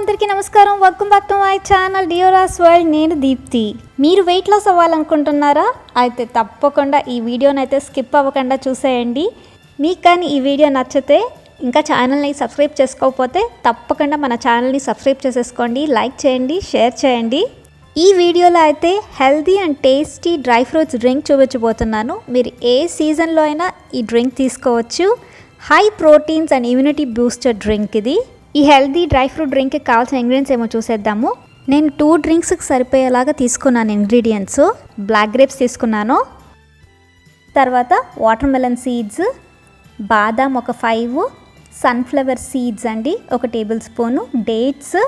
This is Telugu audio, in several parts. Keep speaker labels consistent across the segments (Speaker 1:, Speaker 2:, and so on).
Speaker 1: అందరికీ నమస్కారం. Welcome back to my channel డియోరాస్ world నేను దీప్తి. మీరు వెయిట్ లాస్ అవ్వాలనుకుంటున్నారా? అయితే తప్పకుండా ఈ వీడియోని అయితే స్కిప్ అవ్వకుండా చూసేయండి. మీకు కానీ ఈ వీడియో నచ్చితే ఇంకా ఛానల్ని సబ్స్క్రైబ్ చేసుకోకపోతే తప్పకుండా మన ఛానల్ని సబ్స్క్రైబ్ చేసేసుకోండి. లైక్ చేయండి షేర్ చేయండి. ఈ వీడియోలో అయితే healthy and tasty dry fruits drink చూపించబోతున్నాను. మీరు ఏ సీజన్లో అయినా ఈ డ్రింక్ తీసుకోవచ్చు. High proteins and immunity booster drink ఇది. ఈ హెల్తీ డ్రై ఫ్రూట్ డ్రింక్కి కావాల్సిన ఇంగ్రీడియంట్స్ ఏమో చూసేద్దాము. నేను టూ డ్రింక్స్కి సరిపోయేలాగా తీసుకున్నాను ఇంగ్రీడియంట్స్. బ్లాక్ గ్రేప్స్ తీసుకున్నాను. తర్వాత వాటర్ మెలన్ సీడ్స్ బాదాం ఒక ఫైవ్ సన్ఫ్లవర్ సీడ్స్ అండి ఒక టేబుల్ స్పూను డేట్స్.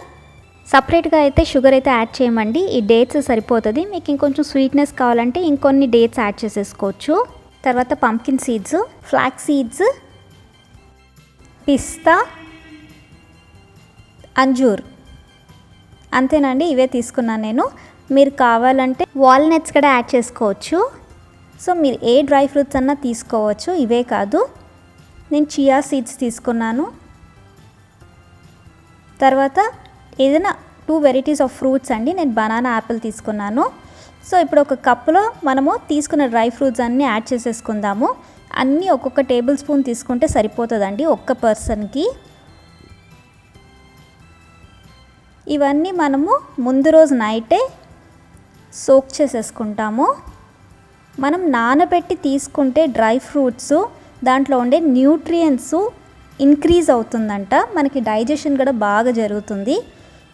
Speaker 1: సపరేట్గా అయితే షుగర్ అయితే యాడ్ చేయమండి. ఈ డేట్స్ సరిపోతుంది. మీకు ఇంకొంచెం స్వీట్నెస్ కావాలంటే ఇంకొన్ని డేట్స్ యాడ్ చేసేసుకోవచ్చు. తర్వాత పంకిన్ సీడ్స్ ఫ్లాక్ సీడ్స్ పిస్తా అంజూర్. అంతేనండి ఇవే తీసుకున్నాను నేను. మీరు కావాలంటే వాల్నట్స్ కూడా యాడ్ చేసుకోవచ్చు. సో మీరు ఏ డ్రై ఫ్రూట్స్ అన్నా తీసుకోవచ్చు ఇవే కాదు. నేను చియా సీడ్స్ తీసుకున్నాను. తర్వాత ఏదైనా టూ వెరైటీస్ ఆఫ్ ఫ్రూట్స్ అండి నేను బనానా యాపిల్ తీసుకున్నాను. సో ఇప్పుడు ఒక కప్పులో మనము తీసుకున్న డ్రై ఫ్రూట్స్ అన్నీ యాడ్ చేసేసుకుందాము. అన్నీ ఒక్కొక్క టేబుల్ స్పూన్ తీసుకుంటే సరిపోతుందండి ఒక్క పర్సన్కి. ఇవన్నీ మనము ముందు రోజు నైటే సోక్ చేసేసుకుంటాము. మనం నానబెట్టి తీసుకుంటే డ్రై ఫ్రూట్స్ దాంట్లో ఉండే న్యూట్రియంట్స్ ఇంక్రీజ్ అవుతుందంట. మనకి డైజెషన్ కూడా బాగా జరుగుతుంది.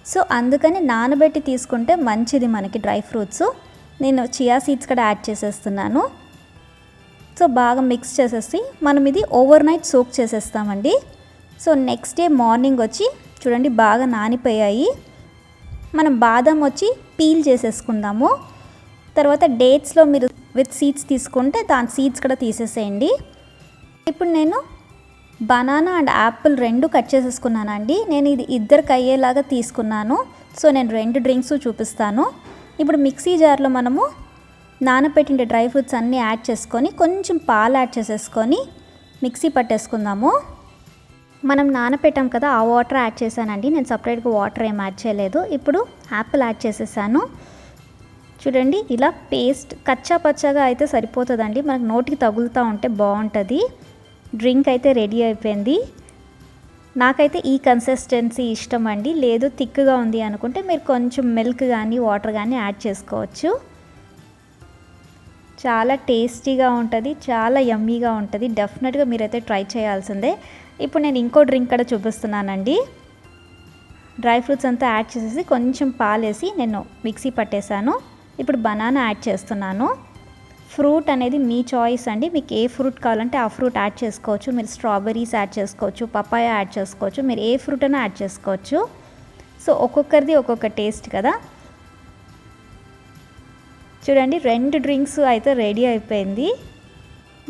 Speaker 1: సో అందుకని నానబెట్టి తీసుకుంటే మంచిది మనకి డ్రై ఫ్రూట్స్. నేను చియా సీడ్స్ కూడా యాడ్ చేసేస్తున్నాను. సో బాగా మిక్స్ చేసేసి మనం ఇది ఓవర్ నైట్ సోక్ చేసేస్తామండి. సో నెక్స్ట్ డే మార్నింగ్ వచ్చి చూడండి బాగా నానిపోయాయి. మనం బాదం వచ్చి పీల్ చేసేసుకుందాము. తర్వాత డేట్స్లో మీరు విత్ సీడ్స్ తీసుకుంటే దాని సీడ్స్ కూడా తీసేసేయండి. ఇప్పుడు నేను బనానా అండ్ యాపిల్ రెండు కట్ చేసేసుకున్నానండి. నేను ఇది ఇద్దరికి అయ్యేలాగా తీసుకున్నాను. సో నేను రెండు డ్రింక్స్ చూపిస్తాను. ఇప్పుడు మిక్సీ జార్లో మనము నానబెట్టిన డ్రై ఫ్రూట్స్ అన్నీ యాడ్ చేసుకొని కొంచెం పాలు యాడ్ చేసేసుకొని మిక్సీ పట్టేసుకుందాము. మనం నానపెట్టాం కదా ఆ వాటర్ యాడ్ చేశానండి. నేను సపరేట్గా వాటర్ ఏం యాడ్ చేయలేదు. ఇప్పుడు యాపిల్ యాడ్ చేసేసాను. చూడండి ఇలా పేస్ట్ కచ్చా పచ్చగా అయితే సరిపోతుందండి. మనకు నోటికి తగులుతూ ఉంటే బాగుంటుంది. డ్రింక్ అయితే రెడీ అయిపోయింది. నాకైతే ఈ కన్సిస్టెన్సీ ఇష్టం అండి. లేదు థిక్గా ఉంది అనుకుంటే మీరు కొంచెం మిల్క్ కానీ వాటర్ కానీ యాడ్ చేసుకోవచ్చు. చాలా టేస్టీగా ఉంటుంది. చాలా యమ్మీగా ఉంటుంది. డెఫినెట్గా మీరైతే ట్రై చేయాల్సిందే. ఇప్పుడు నేను ఇంకో డ్రింక్ కూడా చూపిస్తున్నానండి. డ్రై ఫ్రూట్స్ అంతా యాడ్ చేసేసి కొంచెం పాలేసి నేను మిక్సీ పట్టేశాను. ఇప్పుడు బనానా యాడ్ చేస్తున్నాను. ఫ్రూట్ అనేది మీ చాయిస్ అండి. మీకు ఏ ఫ్రూట్ కావాలంటే ఆ ఫ్రూట్ యాడ్ చేసుకోవచ్చు. మీరు స్ట్రాబెరీస్ యాడ్ చేసుకోవచ్చు పపాయ యాడ్ చేసుకోవచ్చు మీరు ఏ ఫ్రూట్ అయినా యాడ్ చేసుకోవచ్చు. సో ఒక్కొక్కరిది ఒక్కొక్క టేస్ట్ కదా. చూడండి రెండు డ్రింక్స్ అయితే రెడీ అయిపోయింది.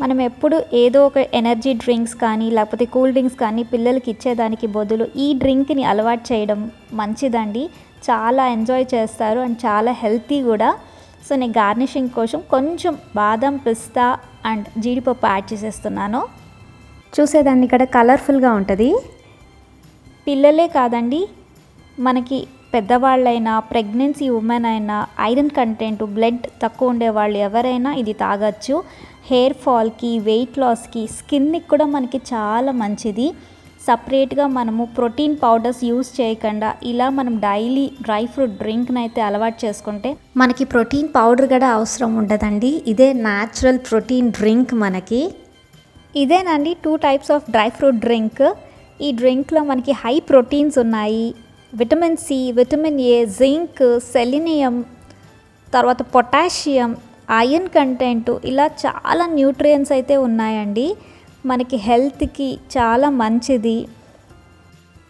Speaker 1: మనం ఎప్పుడు ఏదో ఒక ఎనర్జీ డ్రింక్స్ కానీ లేకపోతే కూల్ డ్రింక్స్ కానీ పిల్లలకి ఇచ్చేదానికి బదులు ఈ డ్రింక్ని అలవాటు చేయడం మంచిదండి. చాలా ఎంజాయ్ చేస్తారు అండ్ చాలా హెల్తీ కూడా. సో నేను గార్నిషింగ్ కోసం కొంచెం బాదం పిస్తా అండ్ జీడిపప్పు యాడ్ చేసేస్తున్నాను. చూసేదాన్ని ఇక్కడ కలర్ఫుల్గా ఉంటుంది. పిల్లలే కాదండి మనకి పెద్దవాళ్ళైనా ప్రెగ్నెన్సీ ఉమెన్ అయినా ఐరన్ కంటెంట్ బ్లడ్ తక్కువ ఉండే వాళ్ళు ఎవరైనా ఇది తాగొచ్చు. హెయిర్ ఫాల్కి వెయిట్ లాస్కి స్కిన్కి కూడా మనకి చాలా మంచిది. సపరేట్గా మనము ప్రోటీన్ పౌడర్స్ యూస్ చేయకుండా ఇలా మనం డైలీ డ్రై ఫ్రూట్ డ్రింక్ని అయితే అలవాటు చేసుకుంటే మనకి ప్రోటీన్ పౌడర్ కూడా అవసరం ఉండదండి. ఇదే న్యాచురల్ ప్రోటీన్ డ్రింక్ మనకి. ఇదేనండి two types of dry fruit drink. ఈ డ్రింక్లో మనకి హై ప్రోటీన్స్ ఉన్నాయి. Vitamin C vitamin A zinc selenium తర్వాత పొటాషియం ఐరన్ కంటెంట్ ఇలా చాలా న్యూట్రియన్స్ అయితే ఉన్నాయండి. మనకి హెల్త్కి చాలా మంచిది.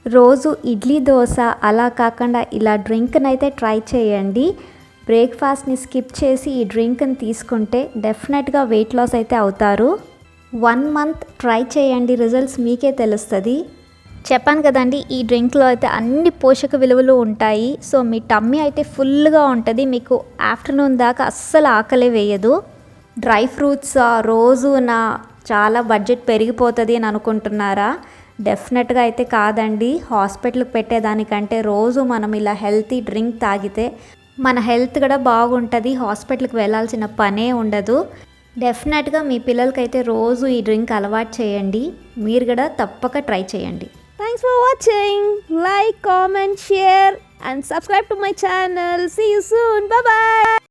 Speaker 1: రోజు ఇడ్లీ దోశ అలా కాకుండా ఇలా డ్రింక్ని అయితే ట్రై చేయండి. బ్రేక్ఫాస్ట్ని స్కిప్ చేసి ఈ డ్రింక్ని తీసుకుంటే డెఫినెట్గా వెయిట్ లాస్ అయితే అవుతారు. వన్ మంత్ ట్రై చేయండి. రిజల్ట్స్ మీకే తెలుస్తుంది. చెప్పాను కదండి ఈ డ్రింక్లో అయితే అన్ని పోషక విలువలు ఉంటాయి. సో మీ టమ్మీ అయితే ఫుల్గా ఉంటుంది. మీకు ఆఫ్టర్నూన్ దాకా అస్సలు ఆకలే వేయదు. డ్రై ఫ్రూట్స్ రోజు నా చాలా బడ్జెట్ పెరిగిపోతుంది అని అనుకుంటున్నారా? డెఫినెట్గా అయితే కాదండి. హాస్పిటల్కి పెట్టేదానికంటే రోజు మనం ఇలా హెల్తీ డ్రింక్ తాగితే మన హెల్త్ కూడా బాగుంటుంది. హాస్పిటల్కి వెళ్ళాల్సిన పనే ఉండదు. డెఫినెట్గా మీ పిల్లలకైతే రోజు ఈ డ్రింక్ అలవాటు చేయండి. మీరు కూడా తప్పక ట్రై చేయండి.
Speaker 2: Thanks for watching. Like, comment, share, and subscribe to my channel. See you soon. Bye bye.